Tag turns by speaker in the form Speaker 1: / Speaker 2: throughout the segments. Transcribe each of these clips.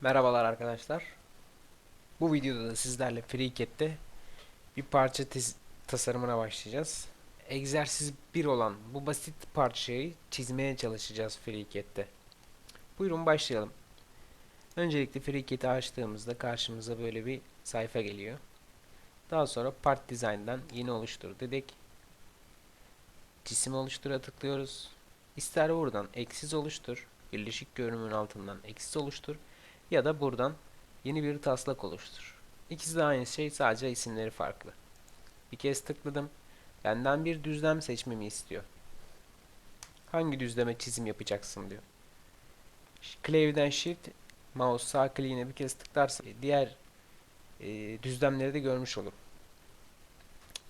Speaker 1: Merhabalar arkadaşlar. Bu videoda da sizlerle FreeCAD'de bir parça tasarımına başlayacağız. Egzersiz 1 olan bu basit parçayı çizmeye çalışacağız FreeCAD'de. Buyurun başlayalım. Öncelikle FreeCAD'i açtığımızda karşımıza böyle bir sayfa geliyor. Daha sonra Part Design'dan yeni oluştur dedik. Cisim oluştura tıklıyoruz. İster buradan eksiz oluştur, birleşik görünümün altından eksiz oluştur ya da buradan yeni bir taslak oluştur. İkisi de aynı şey sadece isimleri farklı. Bir kez tıkladım. Benden bir düzlem seçmemi istiyor. Hangi düzleme çizim yapacaksın diyor. Klavyeden Shift mouse sağ kliğine bir kez tıklarsan diğer e, düzlemleri de görmüş olurum.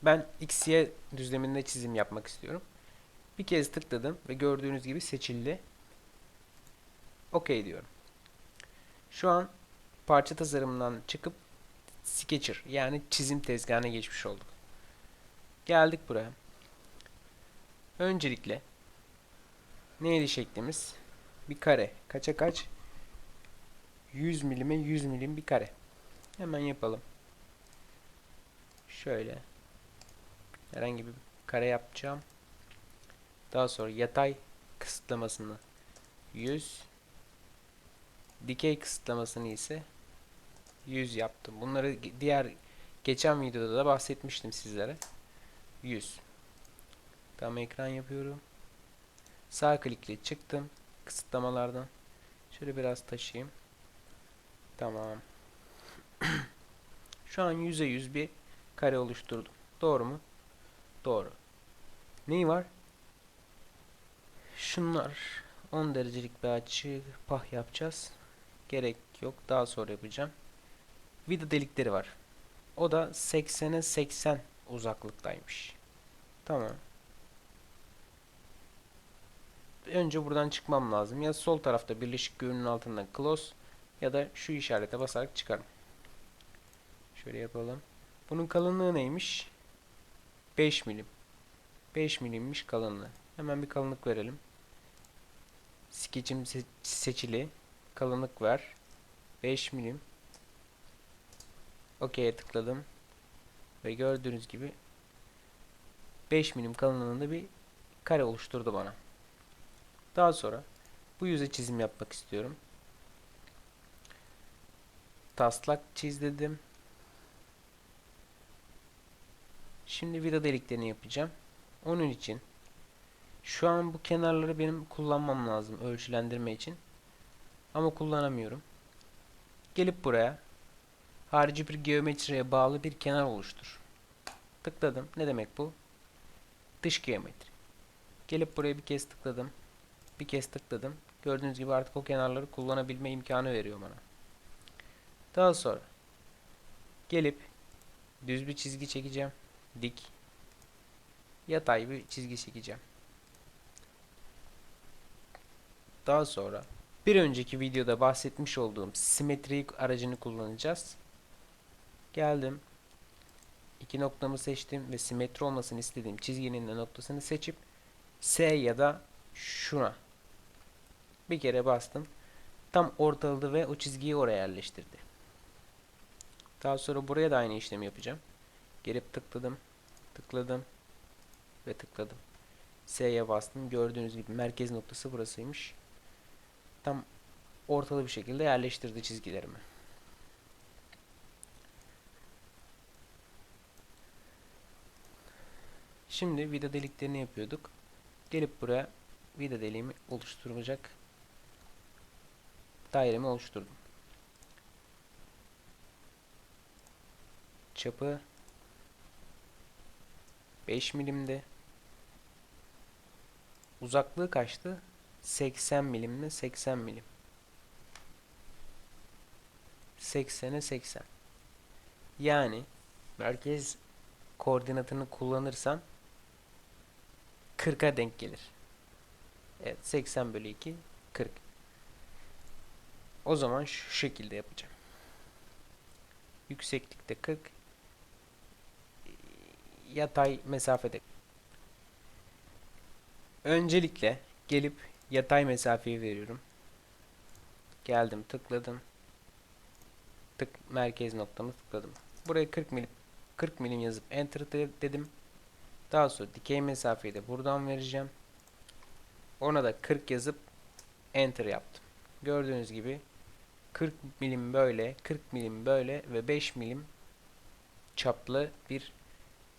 Speaker 1: Ben XY düzleminde çizim yapmak istiyorum. Bir kez tıkladım ve gördüğünüz gibi seçildi. OK diyorum. Şu an parça tasarımından çıkıp Sketcher yani çizim tezgahına geçmiş olduk. Geldik buraya. Öncelikle neydi şeklimiz? Bir kare. Kaça kaç? 100 milime 100 milim bir kare. Hemen yapalım. Şöyle. Herhangi bir kare yapacağım. Daha sonra yatay kısıtlamasını 100 dikey kısıtlamasını ise 100 yaptım. Bunları diğer geçen videoda da bahsetmiştim sizlere. 100. Tam ekran yapıyorum. Sağ klikle çıktım kısıtlamalardan. Şöyle biraz taşıyayım. Tamam. Şu an yüze yüz bir kare oluşturdum. Doğru mu? Doğru. Neyi var? Şunlar 10 derecelik bir açı pah yapacağız. Gerek yok. Daha sonra yapacağım. Vida delikleri var. O da 80'e 80 uzaklıktaymış. Tamam. Önce buradan çıkmam lazım. Ya sol tarafta birleşik görünümün altından close ya da şu işarete basarak çıkarım. Şöyle yapalım. Bunun kalınlığı neymiş? 5 milim. 5 milimmiş kalınlığı. Hemen bir kalınlık verelim. Sketch'im se- seçili. Kalınlık ver. 5 milim. OK'ye tıkladım. Ve gördüğünüz gibi 5 milim kalınlığında bir kare oluşturdu bana. Daha sonra bu yüze çizim yapmak istiyorum. Taslak çiz dedim. Şimdi vida deliklerini yapacağım. Onun için şu an bu kenarları benim kullanmam lazım ölçülendirme için. Ama kullanamıyorum. Gelip buraya harici bir geometriye bağlı bir kenar oluştur. Tıkladım. Ne demek bu? Dış geometri. Gelip buraya bir kez tıkladım. Bir kez tıkladım. Gördüğünüz gibi artık o kenarları kullanabilme imkanı veriyor bana. Daha sonra gelip düz bir çizgi çekeceğim. Dik. Yatay bir çizgi çekeceğim. Daha sonra bir önceki videoda bahsetmiş olduğum simetri aracını kullanacağız. Geldim. İki noktamı seçtim ve simetri olmasını istediğim çizginin de noktasını seçip S ya da şuna bir kere bastım. Tam ortaladı ve o çizgiyi oraya yerleştirdi. Daha sonra buraya da aynı işlemi yapacağım. Gelip tıkladım. Tıkladım. Ve tıkladım. S'ye bastım. Gördüğünüz gibi merkez noktası burasıymış. Tam ortalı bir şekilde yerleştirdi çizgilerimi. Şimdi vida deliklerini yapıyorduk. Gelip buraya vida deliğimi oluşturacak dairemi oluşturdum. Çapı 5 milimde. Uzaklığı kaçtı? 80 milimle 80 milim. 80'e 80. Yani merkez koordinatını kullanırsan 40'a denk gelir. Evet 80 bölü 2 40. O zaman şu şekilde yapacağım. Yükseklikte 40 yatay mesafede. Öncelikle gelip yatay mesafeyi veriyorum. Geldim tıkladım. tık merkez noktamı tıkladım. Buraya 40 milim 40 milim yazıp enter de- dedim. Daha sonra dikey mesafeyi de buradan vereceğim. Ona da 40 yazıp enter yaptım. Gördüğünüz gibi 40 milim böyle, 40 milim böyle ve 5 milim çaplı bir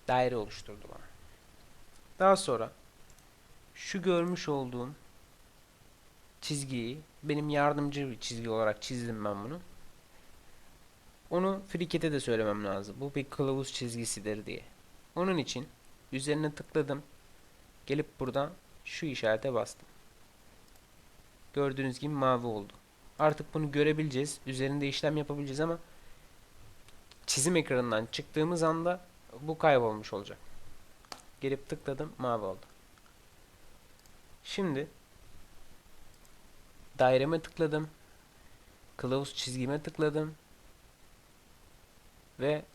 Speaker 1: daire oluşturdu bana. Daha sonra şu görmüş olduğum çizgiyi benim yardımcı bir çizgi olarak çizdim ben bunu. Onu FreeCAD'e de söylemem lazım. Bu bir kılavuz çizgisidir diye. Onun için üzerine tıkladım. Gelip buradan şu işarete bastım. Gördüğünüz gibi mavi oldu. Artık bunu görebileceğiz. Üzerinde işlem yapabileceğiz ama çizim ekranından çıktığımız anda bu kaybolmuş olacak. Gelip tıkladım mavi oldu. Şimdi daireme tıkladım. Kılavuz çizgime tıkladım. Ve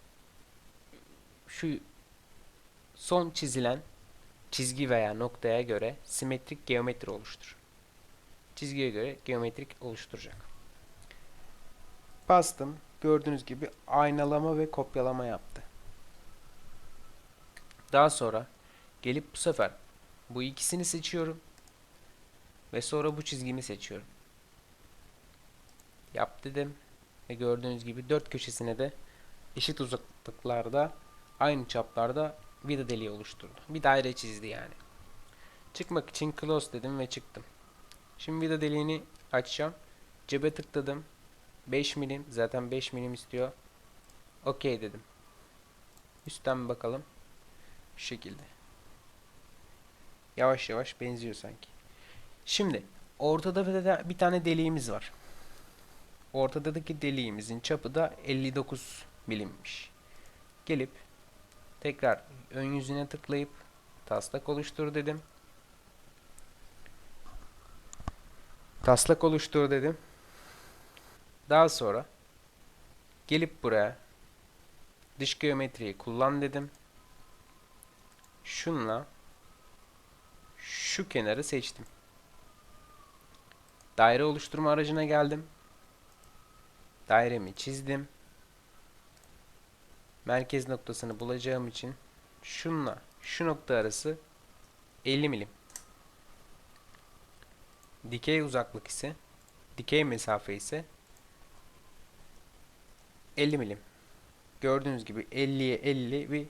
Speaker 1: şu son çizilen çizgi veya noktaya göre simetrik geometri oluştur. Çizgiye göre geometrik oluşturacak. Bastım. Gördüğünüz gibi aynalama ve kopyalama yaptı. Daha sonra gelip bu sefer bu ikisini seçiyorum. Ve sonra bu çizgimi seçiyorum. Yap dedim. Ve gördüğünüz gibi dört köşesine de eşit uzaklıklarda aynı çaplarda vida deliği oluşturdu. Bir daire çizdi yani. Çıkmak için close dedim ve çıktım. Şimdi vida deliğini açacağım. Cebe tıkladım. 5 milim zaten 5 milim istiyor. OK dedim. Üstten bakalım. Şu şekilde. Yavaş yavaş benziyor sanki. Şimdi ortada bir tane deliğimiz var. Ortadaki deliğimizin çapı da 59 milimmiş. Gelip tekrar ön yüzüne tıklayıp taslak oluştur dedim. Taslak oluştur dedim. Daha sonra gelip buraya dış geometriyi kullan dedim. Şunla şu kenarı seçtim. Daire oluşturma aracına geldim. Dairemi çizdim. Merkez noktasını bulacağım için şunla şu nokta arası 50 milim. Dikey uzaklık ise dikey mesafe ise 50 milim. Gördüğünüz gibi 50'ye 50 bir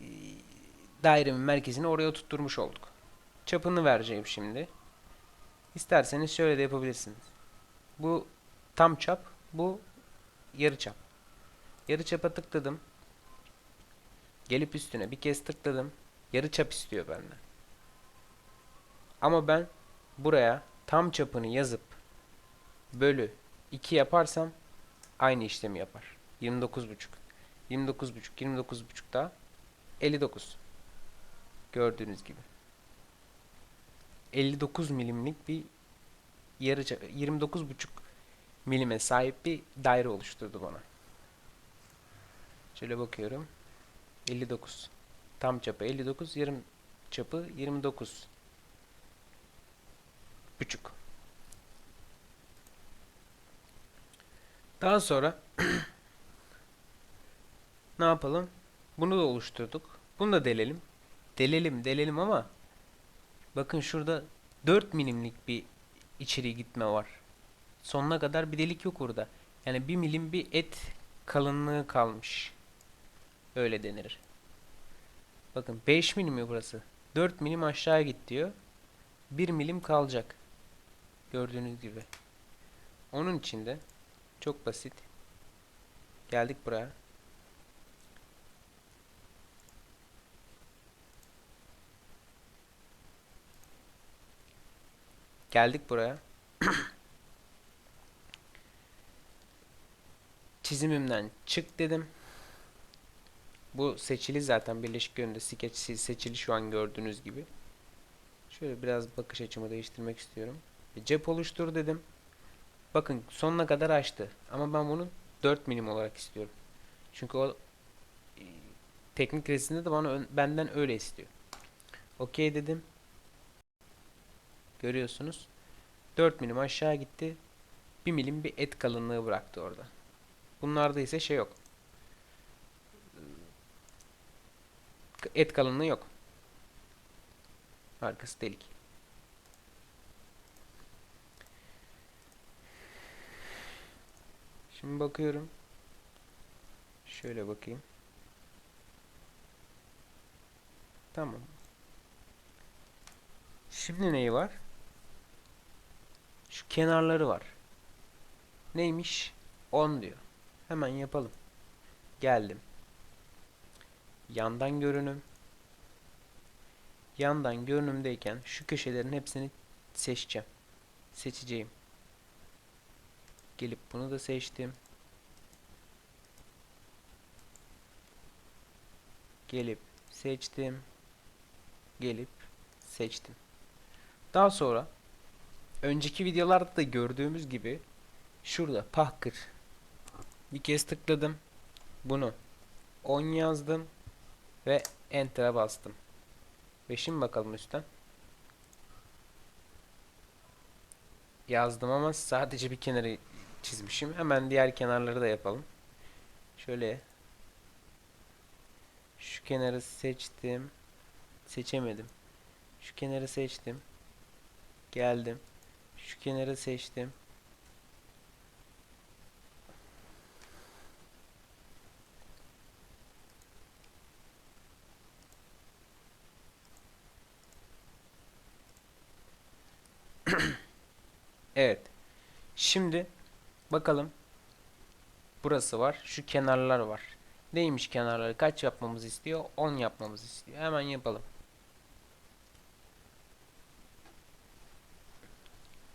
Speaker 1: e, dairemin merkezini oraya tutturmuş olduk. Çapını vereceğim şimdi. İsterseniz şöyle de yapabilirsiniz. Bu tam çap, bu yarı çap. Yarı çapa tıkladım. Gelip üstüne bir kez tıkladım. Yarı çap istiyor benden. Ama ben buraya tam çapını yazıp bölü 2 yaparsam aynı işlemi yapar. 29,5. 29,5 29,5 da 59. Gördüğünüz gibi. 59 milimlik bir yarı ça- 29,5 milime sahip bir daire oluşturdu bana. Şöyle bakıyorum. 59. Tam çapı 59, yarım çapı 29. Buçuk. Daha sonra ne yapalım? Bunu da oluşturduk. Bunu da delelim. Delelim, delelim ama bakın şurada 4 milimlik bir içeri gitme var. Sonuna kadar bir delik yok orada. Yani 1 milim bir et kalınlığı kalmış. Öyle denir. Bakın 5 milim mi burası? 4 milim aşağı git diyor. 1 milim kalacak. Gördüğünüz gibi. Onun için de çok basit. Geldik buraya. Geldik buraya. Çizimimden çık dedim. Bu seçili zaten birleşik yönde skeç seçili şu an gördüğünüz gibi. Şöyle biraz bakış açımı değiştirmek istiyorum. E, cep oluştur dedim. Bakın sonuna kadar açtı. Ama ben bunu 4 milim olarak istiyorum. Çünkü o e, teknik resimde de bana benden öyle istiyor. Okey dedim. Görüyorsunuz. 4 milim aşağı gitti. 1 milim bir et kalınlığı bıraktı orada. Bunlarda ise şey yok. Et kalınlığı yok. Arkası delik. Şimdi bakıyorum. Şöyle bakayım. Tamam. Şimdi neyi var? Kenarları var. Neymiş? 10 diyor. Hemen yapalım. Geldim. Yandan görünüm. Yandan görünümdeyken şu köşelerin hepsini seçeceğim. Seçeceğim. Gelip bunu da seçtim. Gelip seçtim. Gelip seçtim. Daha sonra önceki videolarda da gördüğümüz gibi şurada pahkır bir kez tıkladım. Bunu 10 yazdım ve enter'a bastım. Ve şimdi bakalım üstten. Yazdım ama sadece bir kenarı çizmişim. Hemen diğer kenarları da yapalım. Şöyle şu kenarı seçtim. Seçemedim. Şu kenarı seçtim. Geldim. Şu kenarı seçtim. Evet. Şimdi bakalım. Burası var. Şu kenarlar var. Neymiş kenarları? Kaç yapmamızı istiyor? 10 yapmamızı istiyor. Hemen yapalım.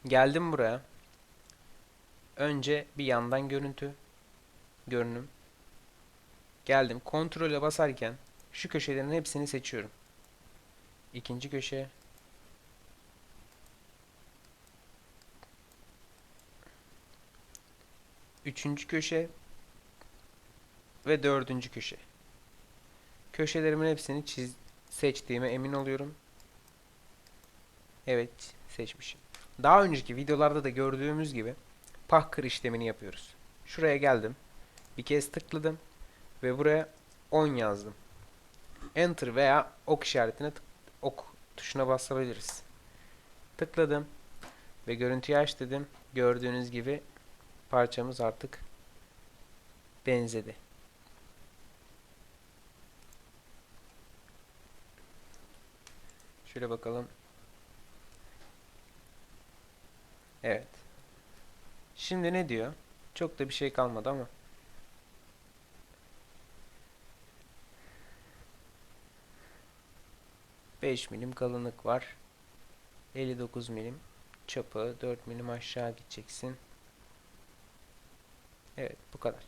Speaker 1: Geldim buraya. Önce bir yandan görüntü. Görünüm. Geldim. Kontrole basarken şu köşelerin hepsini seçiyorum. İkinci köşe. Üçüncü köşe. Ve dördüncü köşe. Köşelerimin hepsini çiz seçtiğime emin oluyorum. Evet seçmişim. Daha önceki videolarda da gördüğümüz gibi pahkır işlemini yapıyoruz. Şuraya geldim. Bir kez tıkladım. Ve buraya 10 yazdım. Enter veya ok işaretine tık- ok tuşuna basabiliriz. Tıkladım. Ve görüntüyü aç dedim. Gördüğünüz gibi parçamız artık benzedi. Şöyle bakalım. Evet. Şimdi ne diyor? Çok da bir şey kalmadı ama. Beş milim kalınlık var. 59 milim çapı. 4 milim aşağı gideceksin. Evet bu kadar.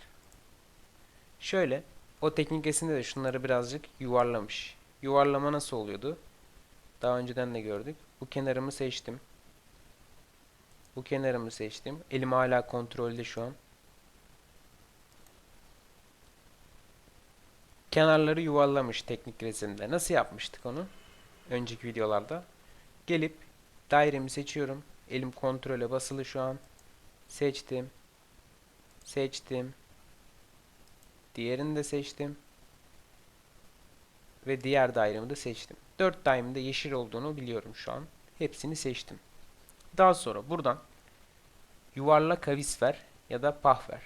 Speaker 1: Şöyle o teknik resimde de şunları birazcık yuvarlamış. Yuvarlama nasıl oluyordu? Daha önceden de gördük. Bu kenarımı seçtim. Bu kenarımı seçtim. Elim hala kontrolde şu an. Kenarları yuvarlamış teknik resimde. Nasıl yapmıştık onu? Önceki videolarda. Gelip dairemi seçiyorum. Elim kontrole basılı şu an. Seçtim. Seçtim. Diğerini de seçtim. Ve diğer dairemi de seçtim. 4 dairemin de yeşil olduğunu biliyorum şu an. Hepsini seçtim. Daha sonra buradan yuvarla kavis ver ya da pah ver.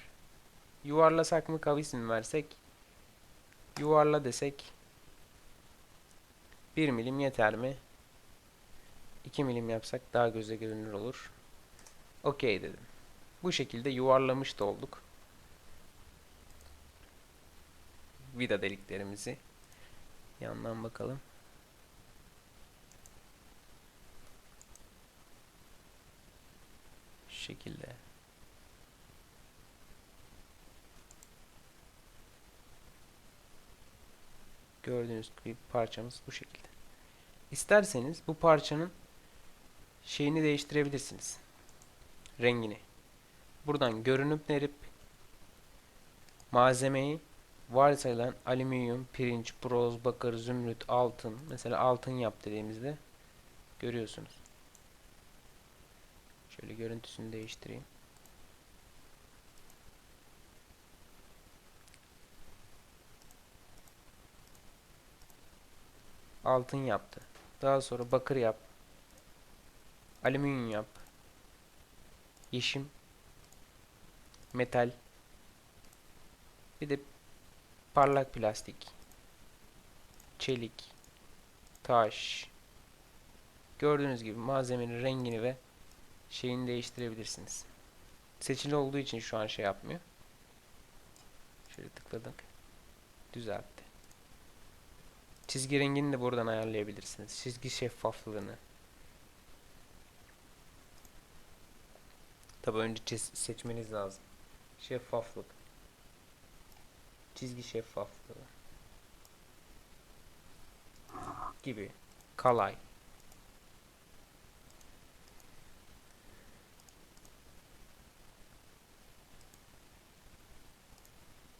Speaker 1: Yuvarlasak mı kavis mi versek? Yuvarla desek 1 milim yeter mi? 2 milim yapsak daha göze görünür olur. Okey dedim. Bu şekilde yuvarlamış da olduk. Vida deliklerimizi. Yandan bakalım. Şekilde. Gördüğünüz gibi parçamız bu şekilde. İsterseniz bu parçanın şeyini değiştirebilirsiniz. Rengini. Buradan görünüp nerip malzemeyi varsayılan alüminyum, pirinç, broz, bakır, zümrüt, altın mesela altın yap dediğimizde görüyorsunuz. Şöyle görüntüsünü değiştireyim. Altın yaptı. Daha sonra bakır yap. Alüminyum yap. Yeşim. Metal. Bir de parlak plastik. Çelik. Taş. Gördüğünüz gibi malzemenin rengini ve şeyini değiştirebilirsiniz. Seçili olduğu için şu an şey yapmıyor. Şöyle tıkladık. Düzeltti. Çizgi rengini de buradan ayarlayabilirsiniz. Çizgi şeffaflığını. Tabi önce seçmeniz lazım. Şeffaflık. Çizgi şeffaflığı. Gibi. Kalay.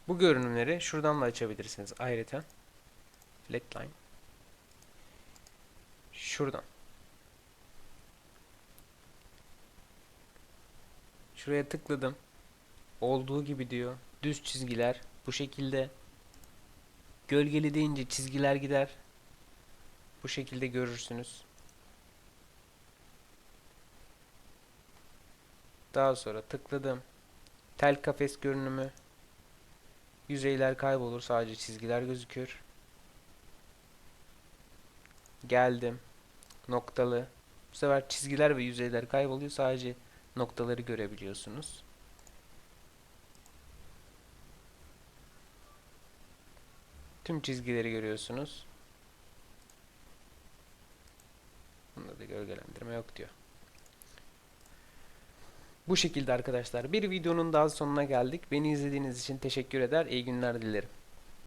Speaker 1: Bu görünümleri şuradan da açabilirsiniz ayrıca. Flatline. Şuradan. Şuraya tıkladım. Olduğu gibi diyor. Düz çizgiler bu şekilde. Gölgeli deyince çizgiler gider. Bu şekilde görürsünüz. Daha sonra tıkladım. Tel kafes görünümü. Yüzeyler kaybolur sadece çizgiler gözükür. Geldim. Noktalı. Bu sefer çizgiler ve yüzeyler kayboluyor sadece noktaları görebiliyorsunuz. Tüm çizgileri görüyorsunuz. Bunda da gölgelendirme yok diyor. Bu şekilde arkadaşlar bir videonun daha sonuna geldik. Beni izlediğiniz için teşekkür eder. İyi günler dilerim.